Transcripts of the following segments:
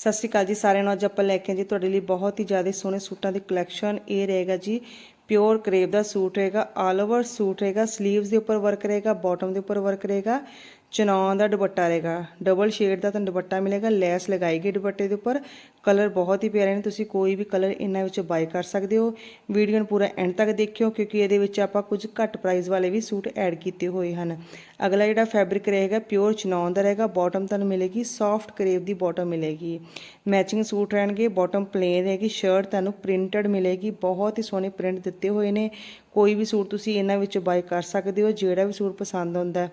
ਸਤਿ ਸ਼੍ਰੀ ਅਕਾਲ ਜੀ ਸਾਰਿਆਂ ਨੂੰ। ਅੱਜ ਆਪਾਂ ਲੈ ਕੇ ਜੀ ਤੁਹਾਡੇ ਲਈ ਬਹੁਤ ਹੀ ਜ਼ਿਆਦਾ ਸੋਹਣੇ ਸੂਟਾਂ ਦੀ ਕਲੈਕਸ਼ਨ ਇਹ ਰਹੇਗਾ ਜੀ ਪਿਓਰ ਕਰੇਵ ਦਾ ਸੂਟ ਰਹੇਗਾ ਆਲ ਓਵਰ ਸੂਟ ਰਹੇਗਾ 슬ੀਵਸ ਦੇ ਉੱਪਰ ਵਰਕ ਰਹੇਗਾ ਬਾਟਮ ਦੇ ਉੱਪਰ ਵਰਕ ਰਹੇਗਾ। ਚਨੌਨ ਦਾ ਦੁਪੱਟਾ ਰਹੇਗਾ। ਡਬਲ ਸ਼ੇਡ ਦਾ ਤੁਹਾਨੂੰ ਦੁਪੱਟਾ ਮਿਲੇਗਾ। ਲੈਸ ਲਗਾਈ ਗਈ ਦੁਪੱਟੇ ਦੇ ਉੱਪਰ। ਕਲਰ ਬਹੁਤ ਹੀ ਪਿਆਰੇ ਨੇ। ਤੁਸੀਂ ਕੋਈ ਵੀ ਕਲਰ ਇਹਨਾਂ ਵਿੱਚ ਬਾਈ ਕਰ ਸਕਦੇ ਹੋ। ਵੀਡੀਓ ਨੂੰ ਪੂਰਾ ਐਂਡ ਤੱਕ ਦੇਖਿਓ, ਕਿਉਂਕਿ ਇਹਦੇ ਵਿੱਚ ਆਪਾਂ ਕੁਝ ਘੱਟ ਪ੍ਰਾਈਸ ਵਾਲੇ ਵੀ ਸੂਟ ਐਡ ਕੀਤੇ ਹੋਏ ਹਨ। ਅਗਲਾ ਜਿਹੜਾ ਫੈਬਰਿਕ ਰਹੇਗਾ ਪਿਓਰ ਚਨੌਨ ਦਾ ਰਹੇਗਾ। ਬਾਟਮ ਤੁਹਾਨੂੰ ਮਿਲੇਗੀ ਸੌਫਟ ਕਰੇਵ ਦੀ ਬਾਟਮ ਮਿਲੇਗੀ। ਮੈਚਿੰਗ ਸੂਟ ਰਹਿਣਗੇ। ਬਾਟਮ ਪਲੇਨ ਰਹੇਗੀ। ਸ਼ਰਟ ਤੁਹਾਨੂੰ ਪ੍ਰਿੰਟਡ ਮਿਲੇਗੀ। ਬਹੁਤ ਹੀ ਸੋਹਣੇ ਪ੍ਰਿੰਟ ਦਿੱਤੇ ਹੋਏ ਨੇ। ਕੋਈ ਵੀ ਸੂਟ ਤੁਸੀਂ ਇਹਨਾਂ ਵਿੱਚੋਂ ਬਾਈ ਕਰ ਸਕਦੇ ਹੋ, ਜਿਹੜਾ ਵੀ ਸੂਟ ਪਸੰਦ ਆਉਂਦਾ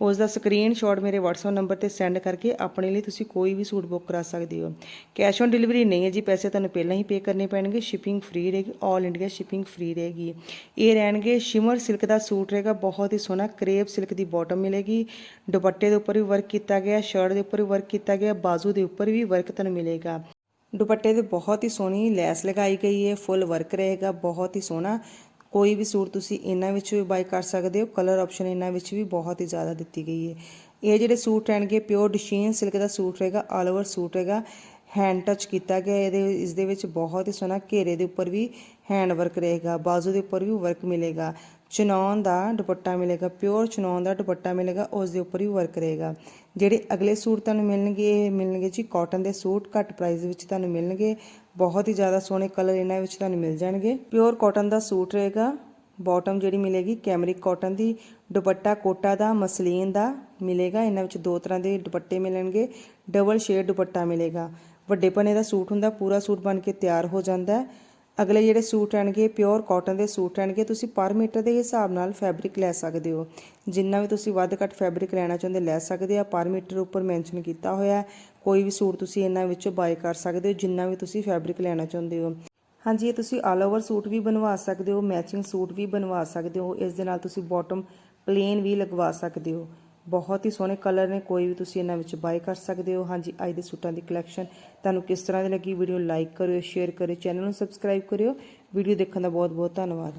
ਉਸ ਦਾ ਸਕਰੀਨਸ਼ਾਟ ਮੇਰੇ WhatsApp ਨੰਬਰ ਤੇ ਸੈਂਡ ਕਰਕੇ ਆਪਣੇ ਲਈ ਤੁਸੀਂ ਕੋਈ ਵੀ ਸੂਟ ਬੁੱਕ ਕਰਾ ਸਕਦੇ ਹੋ। ਕੈਸ਼ ਔਨ ਡਿਲੀਵਰੀ ਨਹੀਂ ਹੈ ਜੀ, ਪੈਸੇ ਤੁਹਾਨੂੰ ਪਹਿਲਾਂ ਹੀ ਪੇ ਕਰਨੇ ਪੈਣਗੇ ਸ਼ਿਪਿੰਗ ਫ੍ਰੀ ਰਹੇਗੀ 올 ਇੰਡੀਆ ਸ਼ਿਪਿੰਗ ਫ੍ਰੀ ਰਹੇਗੀ। ਇਹ ਰਹਿਣਗੇ ਸ਼ਿਮਰ ਸਿਲਕ ਦਾ ਸੂਟ ਰਹੇਗਾ, ਬਹੁਤ ਹੀ ਸੋਹਣਾ ਕਰੇਪ ਸਿਲਕ ਦੀ ਬਾਟਮ ਮਿਲੇਗੀ, ਦੁਪੱਟੇ ਦੇ ਉੱਪਰ ਵੀ ਵਰਕ ਕੀਤਾ ਗਿਆ ਸ਼ਰਟ ਦੇ ਉੱਪਰ ਵੀ ਵਰਕ ਕੀਤਾ ਗਿਆ, ਬਾਜ਼ੂ ਦੇ ਉੱਪਰ ਵੀ ਵਰਕ ਤੁਹਾਨੂੰ ਮਿਲੇਗਾ। ਦੁਪੱਟੇ ਤੇ ਬਹੁਤ ਹੀ ਸੋਹਣੀ ਲੈਸ ਲਗਾਈ ਗਈ ਹੈ ਫੁੱਲ ਵਰਕ ਰਹੇਗਾ, ਬਹੁਤ ਹੀ ਸੋਹਣਾ ਕੋਈ ਵੀ ਸੂਟ ਤੁਸੀਂ ਇਹਨਾਂ ਵਿੱਚ ਵੀ ਬਾਈ ਕਰ ਸਕਦੇ ਹੋ। ਕਲਰ ਆਪਸ਼ਨ ਇਹਨਾਂ ਵਿੱਚ ਵੀ ਬਹੁਤ ਹੀ ਜ਼ਿਆਦਾ ਦਿੱਤੀ ਗਈ ਹੈ। ਇਹ ਜਿਹੜੇ ਸੂਟ ਰਹਿਣਗੇ ਪਿਓਰ ਡਿਸ਼ੀਨ ਸਿਲਕ ਦਾ ਸੂਟ ਰਹੇਗਾ ਆਲ ਓਵਰ ਸੂਟ ਰਹੇਗਾ। ਹੈਂਡ ਟੱਚ ਕੀਤਾ ਗਿਆ, ਇਹਦੇ ਇਸ ਦੇ ਵਿੱਚ ਬਹੁਤ ਹੀ ਸੋਹਣਾ ਘੇਰੇ ਦੇ ਉੱਪਰ ਵੀ ਹੈਂਡ ਵਰਕ ਰਹੇਗਾ, ਬਾਜ਼ੂ ਦੇ ਉੱਪਰ ਵੀ ਵਰਕ ਮਿਲੇਗਾ ਚਨੌਨ ਦਾ ਦੁਪੱਟਾ ਮਿਲੇਗਾ ਪਿਓਰ ਚਨੌਨ ਦਾ ਦੁਪੱਟਾ ਮਿਲੇਗਾ ਉਸ ਦੇ ਉੱਪਰ ਵੀ ਵਰਕ ਰਹੇਗਾ। ਜਿਹੜੇ ਅਗਲੇ ਸੂਟ ਤੁਹਾਨੂੰ ਮਿਲਣਗੇ ਇਹ ਮਿਲਣਗੇ ਜੀ ਕਾਟਨ ਦੇ ਸੂਟ, ਘੱਟ ਪ੍ਰਾਈਸ ਵਿੱਚ ਤੁਹਾਨੂੰ ਮਿਲਣਗੇ, ਬਹੁਤ ਹੀ ਜ਼ਿਆਦਾ ਸੋਹਣੇ ਕਲਰ ਇਹਨਾਂ ਵਿੱਚ ਤੁਹਾਨੂੰ ਮਿਲ ਜਾਣਗੇ। ਪਿਓਰ ਕਾਟਨ ਦਾ ਸੂਟ ਰਹੇਗਾ ਬਾਟਮ ਜਿਹੜੀ ਮਿਲੇਗੀ ਕੈਮਰਿਕ ਕਾਟਨ ਦੀ, ਦੁਪੱਟਾ ਕੋਟਾ ਦਾ, ਮਸਲੀਨ ਦਾ ਮਿਲੇਗਾ, ਇਹਨਾਂ ਵਿੱਚ ਦੋ ਤਰ੍ਹਾਂ ਦੇ ਦੁਪੱਟੇ ਮਿਲਣਗੇ ਡਬਲ ਸ਼ੇਡ ਦੁਪੱਟਾ ਮਿਲੇਗਾ। ਵੱਡੇ ਪਨੇ ਦਾ ਸੂਟ ਹੁੰਦਾ, ਪੂਰਾ ਸੂਟ ਬਣ ਕੇ ਤਿਆਰ ਹੋ ਜਾਂਦਾ ਅਗਲੇ ਜਿਹੜੇ ਸੂਟ ਰਹਿਣਗੇ ਪਿਓਰ ਕਾਟਨ ਦੇ ਸੂਟ ਰਹਿਣਗੇ, ਤੁਸੀਂ ਪਰ ਮੀਟਰ ਦੇ ਹਿਸਾਬ ਨਾਲ ਫੈਬਰਿਕ ਲੈ ਸਕਦੇ ਹੋ। ਜਿੰਨਾ ਵੀ ਤੁਸੀਂ ਵੱਧ ਘੱਟ ਫੈਬਰਿਕ ਲੈਣਾ ਚਾਹੁੰਦੇ ਲੈ ਸਕਦੇ ਆ। ਪਰ ਮੀਟਰ ਉੱਪਰ ਮੈਂਸ਼ਨ ਕੀਤਾ ਹੋਇਆ ਕੋਈ ਵੀ ਸੂਟ ਤੁਸੀਂ ਇਹਨਾਂ ਵਿੱਚੋਂ ਬਾਏ ਕਰ ਸਕਦੇ ਹੋ, ਜਿੰਨਾ ਵੀ ਤੁਸੀਂ ਫੈਬਰਿਕ ਲੈਣਾ ਚਾਹੁੰਦੇ ਹੋ। ਹਾਂਜੀ, ਇਹ ਤੁਸੀਂ ਆਲ ਓਵਰ ਸੂਟ ਵੀ ਬਣਵਾ ਸਕਦੇ ਹੋ ਮੈਚਿੰਗ ਸੂਟ ਵੀ ਬਣਵਾ ਸਕਦੇ ਹੋ। ਇਸ ਦੇ ਨਾਲ ਤੁਸੀਂ ਬਾਟਮ ਪਲੇਨ ਵੀ ਲਗਵਾ ਸਕਦੇ ਹੋ। ਬਹੁਤ ਹੀ ਸੋਹਣੇ ਕਲਰ ਨੇ, ਕੋਈ ਵੀ ਤੁਸੀਂ ਇਹਨਾਂ ਵਿੱਚ ਬਾਈ ਕਰ ਸਕਦੇ ਹੋ। ਹਾਂਜੀ, ਅੱਜ ਦੇ ਸੂਟਾਂ ਦੀ ਕਲੈਕਸ਼ਨ ਤੁਹਾਨੂੰ ਕਿਸ ਤਰ੍ਹਾਂ ਦੀ ਲੱਗੀ? ਵੀਡੀਓ ਲਾਈਕ ਕਰਿਓ ਸ਼ੇਅਰ ਕਰਿਓ ਚੈਨਲ ਨੂੰ ਸਬਸਕ੍ਰਾਈਬ ਕਰਿਓ। ਵੀਡੀਓ ਦੇਖਣ ਦਾ ਬਹੁਤ ਬਹੁਤ ਧੰਨਵਾਦ।